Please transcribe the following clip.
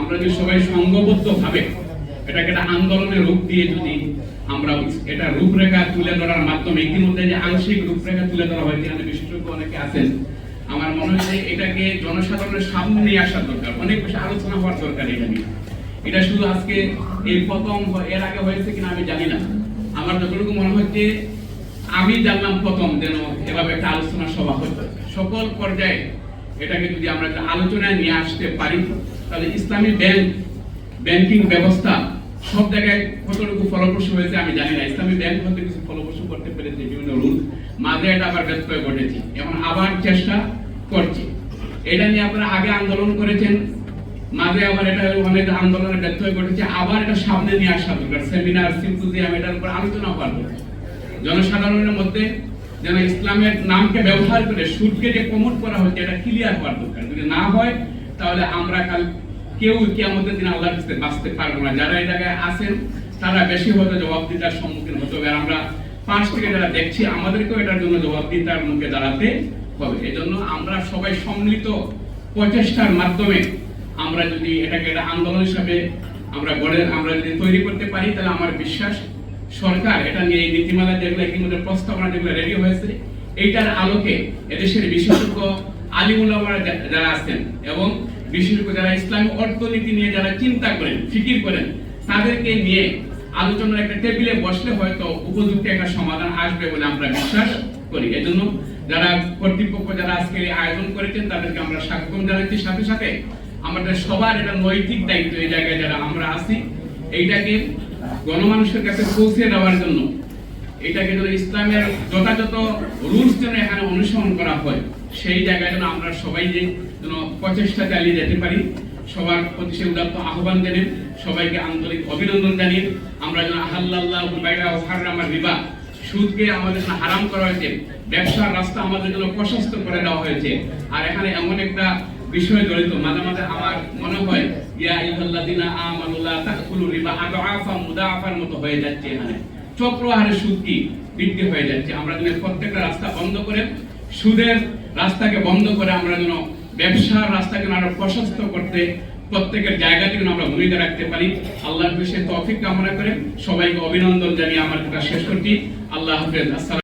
আমরা যদি সবাই সংঘবদ্ধ ভাবে এটাকে একটা আন্দোলনের রূপ দিয়ে যদি আমরা এটা রূপরেখা তুলে ধরার মাধ্যমে, ইতিমধ্যে যে আংশিক রূপরেখা তুলে ধরা হয়েছে এখানে বিশেষজ্ঞ অনেকে আছেন, আমার মনে হয় এটাকে জনসাধারণের সামনে নিয়ে আসার দরকার। অনেক বেশি আলোচনা হওয়ার দরকার এটা নিয়ে। এটা শুধু আজকে এই প্রথম এর আগে হয়েছে কিনা আমি জানি না। আমার যতটুকু মনে হচ্ছে আমি জানলাম প্রথম যেন এভাবে একটা আলোচনা সভা হতো সকল পর্যায়ে এটাকে যদি আমরা একটা আলোচনায় নিয়ে আসতে পারি, তাহলে ইসলামী ব্যাংক, ব্যাংকিং ব্যবস্থা সব জায়গায় কতটুকু ফলপ্রসূ হয়েছে আমি জানি না। ইসলামী ব্যাংক হতে কিছু ফলপ্রসূ করতে পেরেছে, বিভিন্ন রুল। মাঝে এটা আবার ব্যত্যয় ঘটেছে এখন আবার চেষ্টা করছে। এটা নিয়ে আপনারা আগে আন্দোলন করেছেন, মাঝে আবার এটা অনেক আন্দোলনের ব্যত্যয় ঘটেছে আবার এটা সামনে নিয়ে আসা দরকার। সেমিনার, সিম্পোজিয়াম, এটার উপর আলোচনা হওয়ার জনসাধারণের মধ্যে যেন ইসলামের নামকে ব্যবহার করে সুদকে যে প্রমোট করা হচ্ছে এটা ক্লিয়ার হওয়ার দরকার। যদি না হয়, তাহলে আমরা কাল কেউ কিয়ামতের দিন আল্লাহর কাছে বাঁচতে পারব না। যারা এই জায়গায় আছেন, তারা বেশি হয়তো জবাবদিহিতার সম্মুখীন হতে হবে। আর আমরা পাঁচ থেকে যারা দেখছি, আমাদেরকেও এটার জন্য জবাবদিহিতার মুখে দাঁড়াতে হবে। এজন্য আমরা সবাই সম্মিলিত প্রচেষ্টার মাধ্যমে আমরা যদি এটাকে একটা আন্দোলন হিসাবে আমরা গড়ে আমরা যদি তৈরি করতে পারি, তাহলে আমার বিশ্বাস সরকার এটা নিয়ে এই নীতিমালা যেগুলো ইতিমধ্যে প্রস্তাবনা যেগুলো রেডি হয়েছে, এইটার আলোকে এদেশের বিশেষজ্ঞ আলিমুল্লাহরা যারা আছেন এবং বিশেষজ্ঞ যারা ইসলামী অর্থনীতি নিয়ে যারা চিন্তা করেন, ফিকির করেন, তাদেরকে নিয়ে আলোচনার একটা টেবিলে বসলে হয়তো উপযুক্ত একটা সমাধান আসবে বলে আমরা বিশ্বাস করি। এজন্য যারা কর্তৃপক্ষ যারা আজকে আয়োজন করেছেন, তাদেরকে আমরা স্বাগতম জানাচ্ছি। সাথে সাথে আমাদের সবার এটা নৈতিক দায়িত্ব এই জায়গায় যারা আমরা আছি, এইটাকে গণমানুষের কাছে পৌঁছে দেওয়ার জন্য এটাকে যেন ইসলামের যথাযথ রুলস যেন এখানে অনুসরণ করা হয়, সেই জায়গায় যেন আমরা সবাই যে যেন প্রচেষ্টা চালিয়ে যেতে পারি, সবার প্রতি সে উদাত্ত আহ্বান জানেন সবাইকে আন্তরিক অভিনন্দন জানিয়ে আমরা যেন আহাল্লাহ ও হারামার রিবা, সুদকে আমাদের জন্য হারাম করা হয়েছে, ব্যবসার রাস্তা আমাদের জন্য প্রশস্ত করে দেওয়া হয়েছে। আর এখানে এমন একটা বিষয় জড়িত মাঝে মাঝে আমার মনে হয়, ইয়া তাকুলু রিবা আদআফা মুদাআফার মতো হয়ে যাচ্ছে এখানে। সুদ কি? বৃদ্ধি হয়ে যাচ্ছে। আমরা যদি প্রত্যেকটা রাস্তা বন্ধ করে, সুদের রাস্তাকে বন্ধ করে আমরা যেন ব্যবসার রাস্তাকে আরও প্রশস্ত করতে প্রত্যেকের জায়গাতে যেন আমরা ভূমিকা রাখতে পারি। আল্লাহর বিষয়ে তৌফিক কামনা করে সবাইকে অভিনন্দন জানিয়ে আমার কথা শেষ করছি। আল্লাহ হাফেজ। আসসালাম